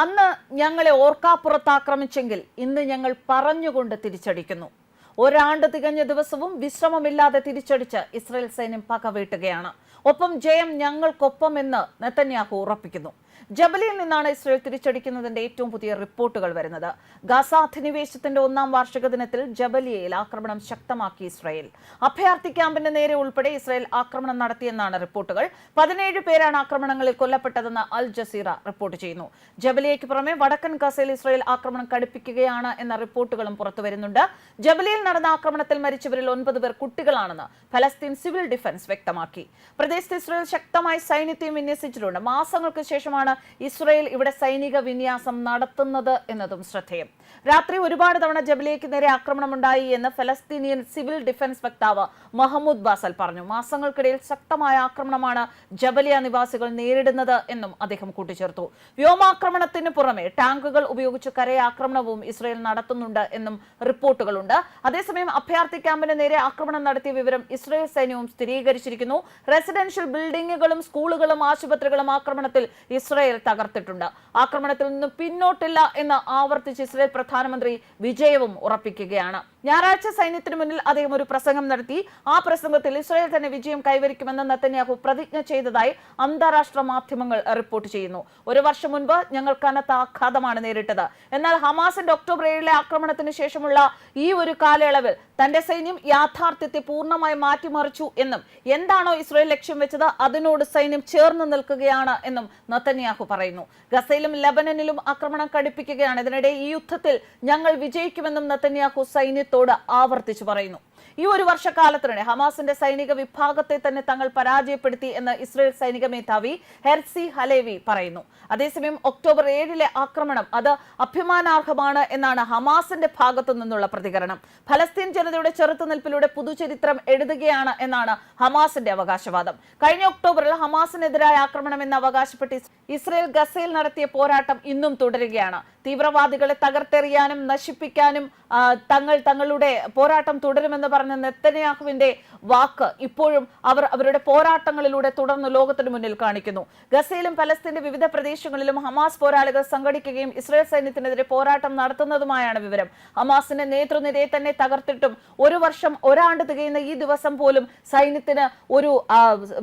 അന്ന് ഞങ്ങളെ ഓർക്കാപ്പുറത്ത് ആക്രമിച്ചെങ്കിൽ ഇന്ന് ഞങ്ങൾ പറഞ്ഞുകൊണ്ട് തിരിച്ചടിക്കുന്നു. ഒരാണ്ട് തികഞ്ഞ ദിവസവും വിശ്രമമില്ലാതെ തിരിച്ചടിച്ച് ഇസ്രയേൽ സൈന്യം പകവീട്ടുകയാണ്. ഒപ്പം ജയം ഞങ്ങൾക്കൊപ്പം എന്ന് നെത്തന്യാഹു ഉറപ്പിക്കുന്നു. ജബലിയിൽ നിന്നാണ് ഇസ്രയേൽ തിരിച്ചടിക്കുന്നതിന്റെ ഏറ്റവും പുതിയ റിപ്പോർട്ടുകൾ വരുന്നത്. ഗാസ അധിനിവേശത്തിന്റെ ഒന്നാം വാർഷിക ദിനത്തിൽ ജബലിയയിൽ ആക്രമണം ശക്തമാക്കി ഇസ്രയേൽ. അഭയാർത്ഥി ക്യാമ്പിന്റെ നേരെ ഉൾപ്പെടെ ഇസ്രയേൽ ആക്രമണം നടത്തിയെന്നാണ് റിപ്പോർട്ടുകൾ. പതിനേഴ് പേരാണ് ആക്രമണങ്ങളിൽ കൊല്ലപ്പെട്ടതെന്ന് അൽ ജസീറ റിപ്പോർട്ട് ചെയ്യുന്നു. ജബലിയയ്ക്ക് പുറമെ വടക്കൻ ഗസയിൽ ഇസ്രയേൽ ആക്രമണം കടുപ്പിക്കുകയാണ് എന്ന റിപ്പോർട്ടുകളും പുറത്തുവരുന്നുണ്ട് ജബലിയിൽ നടന്ന ആക്രമണത്തിൽ മരിച്ചവരിൽ ഒൻപത് പേർ കുട്ടികളാണെന്ന് ഫലസ്തീൻ സിവിൽ ഡിഫൻസ് വ്യക്തമാക്കി. പ്രദേശത്ത് ഇസ്രയേൽ ശക്തമായി സൈന്യത്തെയും വിന്യസിച്ചിട്ടുണ്ട്. മാസങ്ങൾക്ക് ശേഷമാണ് ഇസ്രായേൽ ഇവിടെ സൈനിക വിന്യാസം നടത്തുന്നത് എന്നതും ശ്രദ്ധേയം. രാത്രി ഒരുപാട് തവണ ജബലിയയ്ക്ക് നേരെ ആക്രമണമുണ്ടായി എന്ന് ഫലസ്തീനിയൻ സിവിൽ ഡിഫൻസ് വക്താവ് മഹമ്മൂദ് ബാസൽ പറഞ്ഞു. മാസങ്ങൾക്കിടയിൽ ശക്തമായ ആക്രമണമാണ് ജബലിയ നിവാസികൾ നേരിടുന്നത് എന്നും അദ്ദേഹം കൂട്ടിച്ചേർത്തു. വ്യോമാക്രമണത്തിന് പുറമെ ടാങ്കുകൾ ഉപയോഗിച്ച് കരയാക്രമണവും ഇസ്രയേൽ നടത്തുന്നുണ്ട് എന്നും റിപ്പോർട്ടുകളുണ്ട്. അതേസമയം അഭയാർത്ഥി ക്യാമ്പിന് നേരെ ആക്രമണം നടത്തിയ വിവരം ഇസ്രയേൽ സൈന്യവും സ്ഥിരീകരിച്ചിരിക്കുന്നു. റെസിഡൻഷ്യൽ ബിൽഡിംഗുകളും സ്കൂളുകളും ആശുപത്രികളും ആക്രമണത്തിൽ ഇസ്രായേൽ തകർത്തിട്ടുണ്ട്. ആക്രമണത്തിൽ നിന്നും പിന്നോട്ടില്ല എന്ന് ആവർത്തിച്ച് ഇസ്രായേൽ പ്രധാനമന്ത്രി വിജയവും ഉറപ്പിക്കുകയാണ്. ഞായറാഴ്ച സൈന്യത്തിന് മുന്നിൽ അദ്ദേഹം ഒരു പ്രസംഗം നടത്തി. ആ പ്രസംഗത്തിൽ ഇസ്രായേൽ തന്നെ വിജയം കൈവരിക്കുമെന്ന് നത്തന്യാഹു പ്രതിജ്ഞ ചെയ്തതായി അന്താരാഷ്ട്ര മാധ്യമങ്ങൾ റിപ്പോർട്ട് ചെയ്യുന്നു. ഒരു വർഷം മുൻപ് ഞങ്ങൾ കനത്ത ആഘാതമാണ് നേരിട്ടത്. എന്നാൽ ഹമാസിന്റെ ഒക്ടോബർ ഏഴിലെ ആക്രമണത്തിന് ശേഷമുള്ള ഈ ഒരു കാലയളവിൽ തന്റെ സൈന്യം യാഥാർത്ഥ്യത്തെ പൂർണമായി മാറ്റിമറിച്ചു എന്നും എന്താണോ ഇസ്രായേൽ ലക്ഷ്യം വെച്ചത് അതിനോട് സൈന്യം ചേർന്ന് നിൽക്കുകയാണ് എന്നും നത്തന്യാഹു പറയുന്നു. ഗസയിലും ലബനനിലും ആക്രമണം കടുപ്പിക്കുകയാണ്. ഇതിനിടെ ഈ യുദ്ധത്തിൽ ഞങ്ങൾ വിജയിക്കുമെന്നും നത്തന്യാഹു സൈന്യത്തോട് ആവർത്തിച്ചു പറയുന്നു ഈ ഒരു വർഷക്കാലത്തിനിടെ ഹമാസിന്റെ സൈനിക വിഭാഗത്തെ തന്നെ തങ്ങൾ പരാജയപ്പെടുത്തി എന്ന് ഇസ്രയേൽ സൈനിക മേധാവി ഹെർസി ഹലേവി പറയുന്നു. അതേസമയം ഒക്ടോബർ ഏഴിലെ ആക്രമണം അത് അഭിമാനാർഹമാണ് എന്നാണ് ഹമാസിന്റെ ഭാഗത്തു നിന്നുള്ള പ്രതികരണം. ഫലസ്തീൻ ജനതയുടെ ചെറുത്തുനിൽപ്പിലൂടെ പുതുചരിത്രം എഴുതുകയാണ് എന്നാണ് ഹമാസിന്റെ അവകാശവാദം. കഴിഞ്ഞ ഒക്ടോബറിൽ ഹമാസിനെതിരായ ആക്രമണം എന്ന് അവകാശപ്പെട്ട് ഇസ് ഇസ്രയേൽ ഗസയിൽ നടത്തിയ പോരാട്ടം ഇന്നും തുടരുകയാണ്. തീവ്രവാദികളെ തകർത്തെറിയാനും നശിപ്പിക്കാനും തങ്ങൾ തങ്ങളുടെ പോരാട്ടം തുടരുമെന്ന് പറഞ്ഞ നെത്തന്യാഹുവിന്റെ വാക്ക് ഇപ്പോഴും അവർ അവരുടെ പോരാട്ടങ്ങളിലൂടെ തുടർന്ന് ലോകത്തിന് മുന്നിൽ കാണിക്കുന്നു. ഗസയിലും പലസ്തീന്റെ വിവിധ പ്രദേശങ്ങളിലും ഹമാസ് പോരാളികൾ സംഘടിക്കുകയും ഇസ്രായേൽ സൈന്യത്തിനെതിരെ പോരാട്ടം നടത്തുന്നതുമായാണ് വിവരം. ഹമാസിന്റെ നേതൃനിരയെ തന്നെ തകർത്തിട്ടും ഒരു വർഷം ഒരാണ്ട് തികയുന്ന ഈ ദിവസം പോലും സൈന്യത്തിന് ഒരു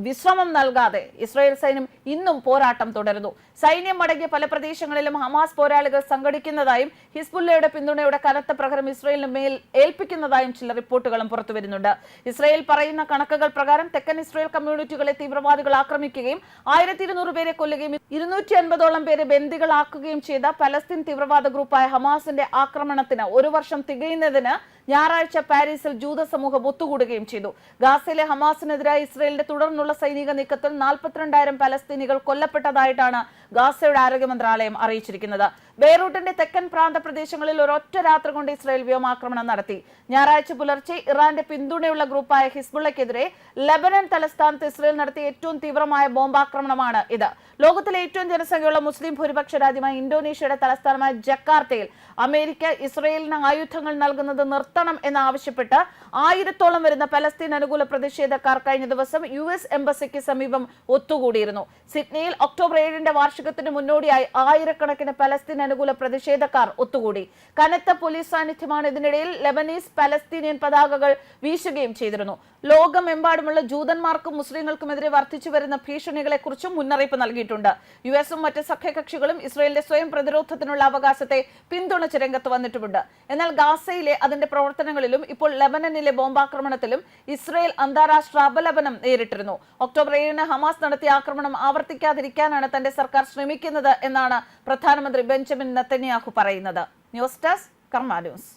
വിശ്രമം നൽകാതെ ഇസ്രായേൽ സൈന്യം ഇന്നും പോരാട്ടം തുടരുന്നു. സൈന്യം അടങ്ങിയ പല പ്രദേശങ്ങളിലും ഹമാസ് പോരാളികൾ സംഘടിക്കുന്നതായും ഹിസ്ബുല്ലയുടെ പിന്തുണയുടെ കനത്ത പ്രകരം ഇസ്രായേലിന് മേൽ ഏൽപ്പിക്കുന്നതായും ചില റിപ്പോർട്ടുകളും പുറത്തു വരുന്നുണ്ട്. ഇസ്രായേൽ പറയുന്ന കണക്കുകൾ പ്രകാരം തെക്കൻ ഇസ്രായേൽ കമ്മ്യൂണിറ്റികളെ തീവ്രവാദികൾ ആക്രമിക്കുകയും ആയിരത്തി ഇരുന്നൂറ് പേരെ കൊല്ലുകയും ഇരുന്നൂറ്റി അൻപതോളം പേരെ ബന്ദികളാക്കുകയും ചെയ്ത പലസ്തീൻ തീവ്രവാദ ഗ്രൂപ്പായ ഹമാസിന്റെ ആക്രമണത്തിന് ഒരു വർഷം തികയുന്നതിന് ഞായറാഴ്ച പാരീസിൽ ജൂത സമൂഹം ഒത്തുകൂടുകയും ചെയ്തു. ഗാസയിലെ ഹമാസിനെതിരായ ഇസ്രയേലിന്റെ തുടർന്നുള്ള സൈനിക നീക്കത്തിൽ നാൽപ്പത്തിരണ്ടായിരം പലസ്തീനികൾ കൊല്ലപ്പെട്ടതായിട്ടാണ് ഗാസയുടെ ആരോഗ്യ മന്ത്രാലയം അറിയിച്ചിരിക്കുന്നത്. ബെയ്റൂട്ടിന്റെ തെക്കൻ പ്രാന്ത പ്രദേശങ്ങളിൽ ഒരൊറ്റ രാത്രി കൊണ്ട് ഇസ്രയേൽ വ്യോമാക്രമണം നടത്തി. ഞായറാഴ്ച പുലർച്ചെ ഇറാന്റെ പിന്തുണയുള്ള ഗ്രൂപ്പായ ഹിസ്ബുള്ളക്കെതിരെ ലബനൻ തലസ്ഥാനത്ത് ഇസ്രയേൽ നടത്തിയ ഏറ്റവും തീവ്രമായ ബോംബാക്രമണമാണ് ഇത്. ലോകത്തിലെ ഏറ്റവും ജനസംഖ്യയുള്ള മുസ്ലിം ഭൂരിപക്ഷ രാജ്യമായ ഇന്തോനേഷ്യയുടെ തലസ്ഥാനമായ ജക്കാർത്തയിൽ അമേരിക്ക ഇസ്രയേലിന് ആയുധങ്ങൾ നൽകുന്നത് നിർത്തണം എന്നാവശ്യപ്പെട്ട് ആയിരത്തോളം വരുന്ന പലസ്തീൻ അനുകൂല പ്രതിഷേധക്കാർ കഴിഞ്ഞ ദിവസം യു എസ് എംബസിക്ക് സമീപം ഒത്തുകൂടിയിരുന്നു. സിഡ്നിയിൽ ഒക്ടോബർ ഏഴിന്റെ വാർഷികത്തിന് മുന്നോടിയായി ആയിരക്കണക്കിന് പലസ്തീൻ അനുകൂല പ്രതിഷേധക്കാർ ഒത്തുകൂടി. കനത്ത പോലീസ് സാന്നിധ്യമാണ് ഇതിനിടയിൽ ലെബനീസ് പലസ്തീനിയൻ പതാകകൾ വീശുകയും ചെയ്തിരുന്നു. ലോകമെമ്പാടുമുള്ള ജൂതന്മാർക്കും മുസ്ലിങ്ങൾക്കുമെതിരെ വർദ്ധിച്ചു വരുന്ന ഭീഷണികളെക്കുറിച്ചും മുന്നറിയിപ്പ് നൽകിയിട്ടുണ്ട്. യു എസും മറ്റ് സഖ്യകക്ഷികളും ഇസ്രയേലിന്റെ സ്വയം പ്രതിരോധത്തിനുള്ള അവകാശത്തെ പിന്തുണച്ച് രംഗത്ത് വന്നിട്ടുമുണ്ട്. എന്നാൽ ഗാസയിലെ അതിന്റെ പ്രവർത്തനങ്ങളിലും ഇപ്പോൾ ലെബനനിലെ ബോംബാക്രമണത്തിലും ഇസ്രയേൽ അന്താരാഷ്ട്ര അപലപനം നേരിട്ടിരുന്നു. ഒക്ടോബർ ഏഴിന് ഹമാസ് നടത്തിയ ആക്രമണം ആവർത്തിക്കാതിരിക്കാനാണ് തന്റെ സർക്കാർ ശ്രമിക്കുന്നത് എന്നാണ് പ്രധാനമന്ത്രി ബെഞ്ചമിൻ നത്തന്യാഹു പറയുന്നത്. News desk Karma news.